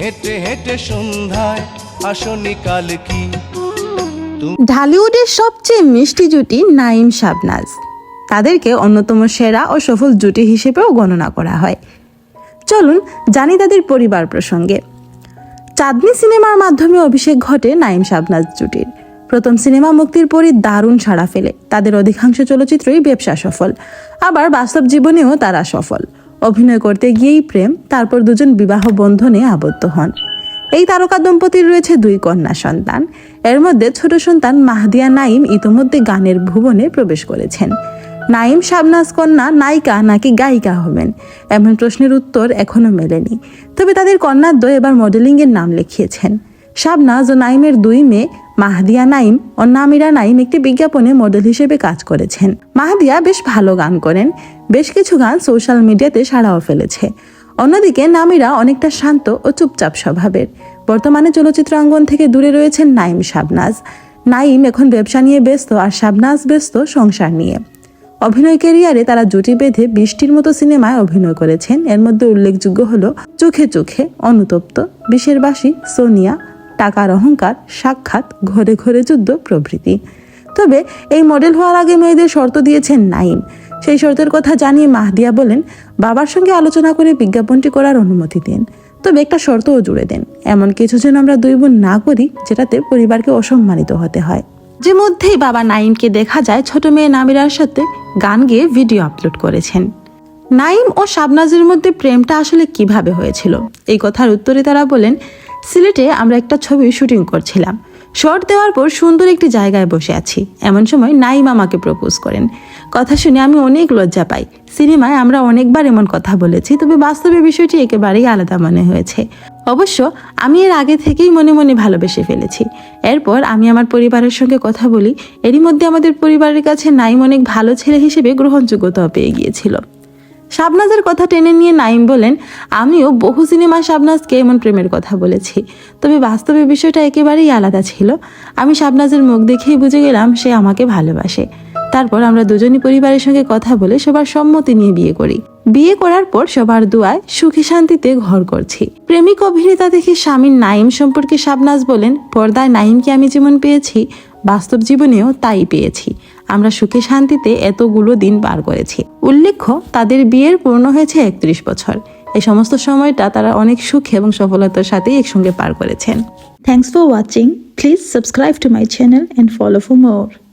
হেঁটে হেঁটে সন্ধ্যায় আসনি কাল কি? ঢালিউডের সবচেয়ে মিষ্টি জুটি নাইম শাবনাজ। তাদেরকে অন্যতম সেরা ও সফল জুটি হিসেবেও গণনা করা হয়। চলুন জানি তাদের পরিবার প্রসঙ্গে। চাঁদনি সিনেমার মাধ্যমে অভিষেক ঘটে নাইম শাবনাজ জুটির। প্রথম সিনেমা মুক্তির পরই দারুণ সাড়া ফেলে। তাদের অধিকাংশ চলচ্চিত্রই ব্যবসা সফল। আবার বাস্তব জীবনেও তারা সফল। অভিনয় করতে গিয়েই প্রেম, তারপর দুজন বিবাহ বন্ধনে আবদ্ধ হন। এই তারকা দম্পতির রয়েছে দুই কন্যা সন্তান। এর মধ্যে ছোট সন্তান মাহদিয়া নাইম ইতোমধ্যে গানের ভুবনে প্রবেশ করেছেন। নাইম শাবনাজ কন্যা নায়িকা নাকি গায়িকা হবেন? এমন প্রশ্নের উত্তর এখনও মেলেনি। তবে তাদের কন্যাদ্বয় এবার মডেলিংয়ের নাম লিখিয়েছেন। শাবনাজ ও নাইমের দুই মেয়ে মাহদিয়া নাইম ও নামিরা নাইম একটি বিজ্ঞাপনে মডেল হিসেবে কাজ করেছেন। মাহদিয়া বেশ ভালো গান করেন, বেশ কিছু গান সোশ্যাল মিডিয়াতে সাড়াও ফেলেছে। অন্যদিকে নামিরা অনেকটা শান্ত ও চুপচাপ স্বভাবের। বর্তমানে চলচ্চিত্র অঙ্গন থেকে দূরে রয়েছেন নাইম শাবনাজ। নাইম এখন ব্যবসা নিয়ে ব্যস্ত আর শাবনাজ ব্যস্ত সংসার নিয়ে। অভিনয় ক্যারিয়ারে তারা জুটি বেঁধে বৃষ্টির মতো সিনেমায় অভিনয় করেছেন। এর মধ্যে উল্লেখযোগ্য হলো চোখে চোখে অনুতপ্ত, বিষের বাসী সোনিয়া টাকার অহংকার সাক্ষাৎ ঘরে ঘরে যুদ্ধ প্রভৃতি। তবে এই মডেল হওয়ার আগে মেয়েদের শর্ত দিয়েছেন নাইম। সেই শর্তের কথা জানিয়ে মাহদিয়া বলেন, বাবার সঙ্গে আলোচনা করে বিজ্ঞাপনটি করার অনুমতি দিন। তবে একটা শর্তও জুড়ে দেন। এমন কিছু যেন আমরা দুই বোন না করি, যেটাতে পরিবারকে অসম্মানিত হতে হয়। যে মধ্যেই বাবা নাইমকে দেখা যায়, ছোট মেয়ে নামিরার সাথে গান গেয়ে ভিডিও আপলোড করেছেন। নাইম ও শাবনাজের মধ্যে প্রেমটা আসলে কীভাবে হয়েছিল? এই কথার উত্তরে তারা বলেন সিলেটে আমরা একটা ছবি শুটিং করছিলাম। শর্ট দেওয়ার পর সুন্দর একটি জায়গায় বসে আছি। এমন সময় নাইম আমাকে প্রপোজ করেন। কথা শুনে আমি অনেক লজ্জা পাই। সিনেমায় আমরা অনেকবার এমন কথা বলেছি, তবে বাস্তবে বিষয়টি একেবারেই আলাদা মনে হয়েছে। অবশ্য আমি এর আগে থেকেই মনে মনে ভালোবেসে ফেলেছি। এরপর আমি আমার পরিবারের সঙ্গে কথা বলি। এরই মধ্যে আমাদের পরিবারের কাছে নাইম অনেক ভালো ছেলে হিসেবে গ্রহণযোগ্যতা পেয়ে গিয়েছিল। শাবনাজের কথা টেনে নিয়ে নাইম বলেন, আমিও বহু সিনেমা শাবনাজকে এমন প্রেমের কথা বলেছি। তবে বাস্তবে বিষয়টা একেবারেই আলাদা ছিল। আমি শাবনাজের মুখ দেখেই বুঝে গেলাম সে আমাকে ভালোবাসে। তারপর আমরা দুজনই পরিবারের সঙ্গে কথা বলে সবার সম্মতি নিয়ে বিয়ে করি। বিয়ে করার পর সবার দুয়ায় সুখে শান্তিতে ঘর করছি। প্রেমিক অভিনেতা দেখে স্বামীর নাইম সম্পর্কে শাবনাজ বলেন, পর্দায় নাইমকে আমি যেমন পেয়েছি, বাস্তব জীবনেও তাই পেয়েছি। আমরা সুখে শান্তিতে এতগুলো দিন পার করেছি। উল্লেখ্য, তাদের বিয়ের পূর্ণ হয়েছে একত্রিশ বছর। এই সমস্ত সময়টা তারা অনেক সুখ এবং সফলতার সাথেই একসঙ্গে পার করেছেন। Thanks for watching please subscribe to my channel and follow for more